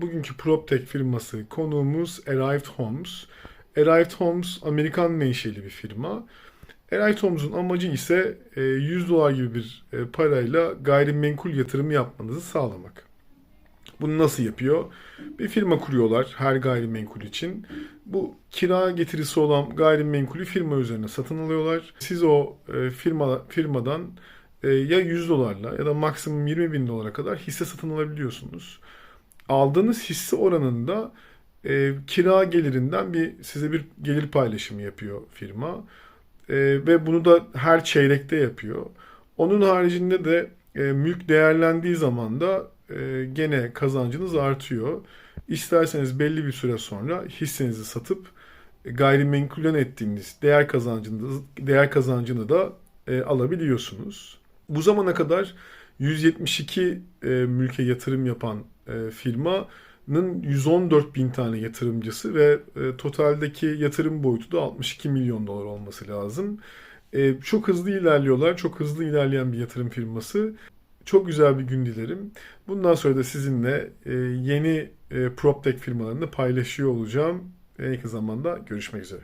Bugünkü PropTech firması konuğumuz Arrived Homes. Arrived Homes Amerikan menşeli bir firma. Arrived Homes'un amacı ise e, 100 dolar gibi bir e, parayla gayrimenkul yatırımı yapmanızı sağlamak. Bunu nasıl yapıyor? Bir firma kuruyorlar her gayrimenkul için. Bu kira getirisi olan gayrimenkulü firma üzerine satın alıyorlar. Siz o e, firma firmadan e, ya 100 dolarla ya da maksimum 20 bin dolara kadar hisse satın alabiliyorsunuz. Aldığınız hisse oranında e, kira gelirinden bir size bir gelir paylaşımı yapıyor firma. E, ve bunu da her çeyrekte yapıyor. Onun haricinde de e, mülk değerlendiği zaman da e, gene kazancınız artıyor. İsterseniz belli bir süre sonra hissenizi satıp e, gayrimenkulden ettiğiniz değer kazancını değer kazancını da e, alabiliyorsunuz. Bu zamana kadar 172 e, mülke yatırım yapan e, firmanın 114 bin tane yatırımcısı ve e, totaldeki yatırım boyutu da 62 milyon dolar olması lazım. E, çok hızlı ilerliyorlar. Çok hızlı ilerleyen bir yatırım firması. Çok güzel bir gün dilerim. Bundan sonra da sizinle e, yeni e, PropTech firmalarını paylaşıyor olacağım. En yakın zamanda görüşmek üzere.